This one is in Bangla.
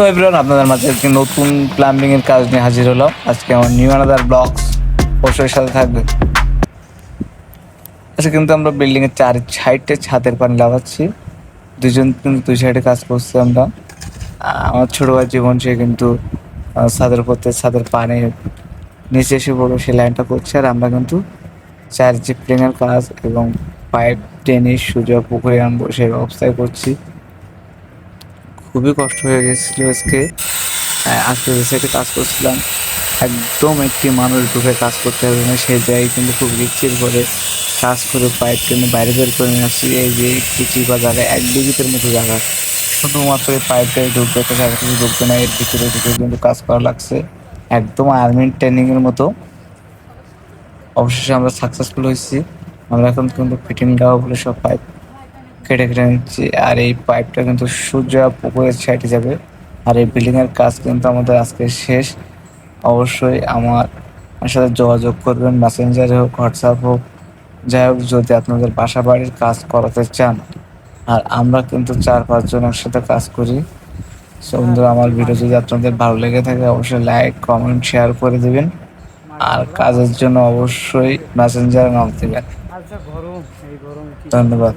সো এভরিওয়ান আপনাদের মাঝে একটি নতুন প্লাম্বিং এর কাজ নিয়ে হাজির হলো আজকে আমার নিউ আনাদার ব্লগস অবশ্যই সাথে থাকবে। আচ্ছা কিন্তু আমরা বিল্ডিং এর চার সাইডে ছাদের পানি লাগাচ্ছি। দুজন কিন্তু দুই সাইডে কাজ করছি আমরা। আমার ছোট ভাই জীবন, সে কিন্তু ছাদের থেকে ছাদের পানি নিচে এসে পড়ব সেই লাইনটা করছে। আর আমরা কিন্তু চার জিপ্লিং এর কাজ এবং পাইপ টেনে সুজা, পুকুরে আনব সেই ব্যবস্থায় করছি। খুবই কষ্ট হয়ে গেছিল আজকে। আজকে সাইডে কাজ করছিলাম, একদম একটি মানুষ ঢুকে কাজ করতে হবে না সেই জায়গায় কিন্তু খুব রিক্সির করে কাজ করে পাইপ টেনে বাইরে বের করে নিয়ে আসছি। এই যে একটি চিপা জায়গা এক ডিজিটের মতো জায়গা। শুধুমাত্র এই পাইপটাই ঢুকবে, তো সারা কিছু ঢুকবে না, এর ভিতরে ঢুকে কিন্তু কাজ করা লাগছে। একদম আর্মি ট্রেনিংয়ের মতো। অবশেষে আমরা সাকসেসফুল হয়েছি। আমরা এখন কিন্তু ফিটিং দেওয়া বলে সব পাইপ কেটে কেটে নিচ্ছি। আর এই পাইপটা কিন্তু সূর্য পুকুরের সাইডে যাবে। আর এই বিল্ডিং এর কাজ কিন্তু আমাদের আজকে শেষ। অবশ্যই আমার সাথে যোগাযোগ করবেন মেসেঞ্জারে হোক হোয়াটসঅ্যাপ হোক যাই হোক যদি আপনাদের বাসা বাড়ির কাজ করাতে চান। আর আমরা কিন্তু চার পাঁচজন একসাথে কাজ করি। বন্ধুরা আমার ভিডিও যদি আপনাদের ভালো লেগে থাকে অবশ্যই লাইক কমেন্ট শেয়ার করে দিবেন। আর কাজের জন্য অবশ্যই মেসেঞ্জারে নাম দেবেন। আচ্ছা ধন্যবাদ।